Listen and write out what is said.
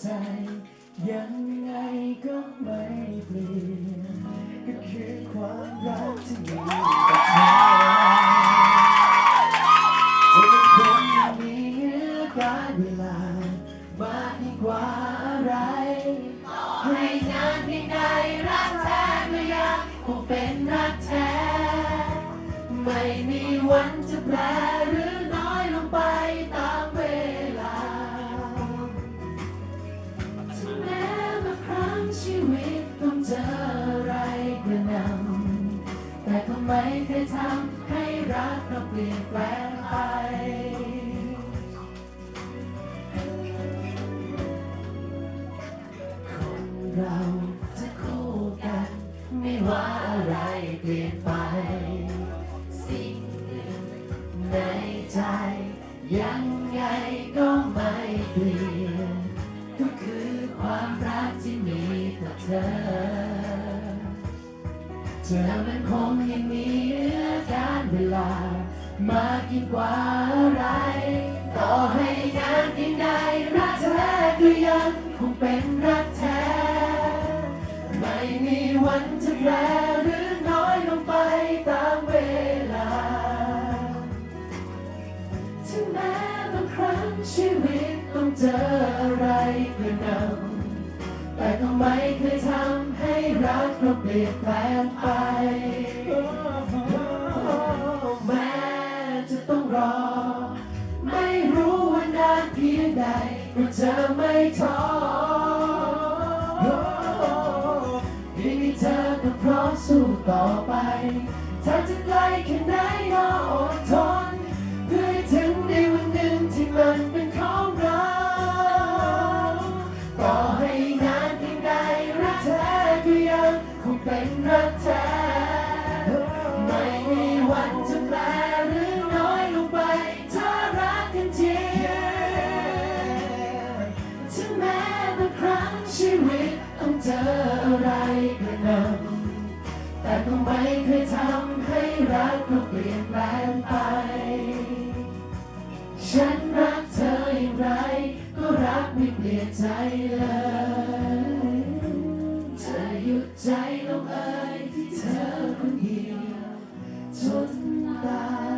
ใจ ยังไงก็ไม่เปลี่ยนก็คือความรักที่มีต่อเธอจะเป็นคนมีเงื่อการเวลามากยิ่งกว่าอะไรต่อให้นานที่งใดรักแท้ก็ยากคงเป็นรักแท้ ไม่มีวันจะแปร รักเราเปลี่ยนแปลงไปคนเราจะคู่กัน ไม่ว่าอะไรเปลี่ยนไป สิ่งหนึ่งในใจ ยังไงก็ไม่เปลี่ยน ก็คือความรักที่มีต่อเธอ ธอมันคงยังมีเหลือการเวลา มากยิ่งกว่าอะไร ต่อให้นานเพียงใดรักแท้ก็ยังคงเป็นรักแท้ ไม่มีวันจะแปรหรือน้อยลงไปตามเวลา ถึงแม้บางครั้งชีวิตต้องเจออะไรกระหนำแต่ก็ไม่เคยทำ ก็เปลี่ยนแปลงไป แม้จะต้องรอ ไม่รู้ว่านานเพียงใดก็จะไม่ท้อที่มีเธอก็พร้อมสู้ต่อไปถ้าจะไกลแค่ไหนก็ เดิแต่ก็ไม่เคยทำให้รักก็เปลี่ยนแปลงไป ฉันรักเธออย่างไร ก็รักไม่เปลี่ยนใจเลยจะหยุดใจลงเอ่ยที่เธอคนเดียวจนตาย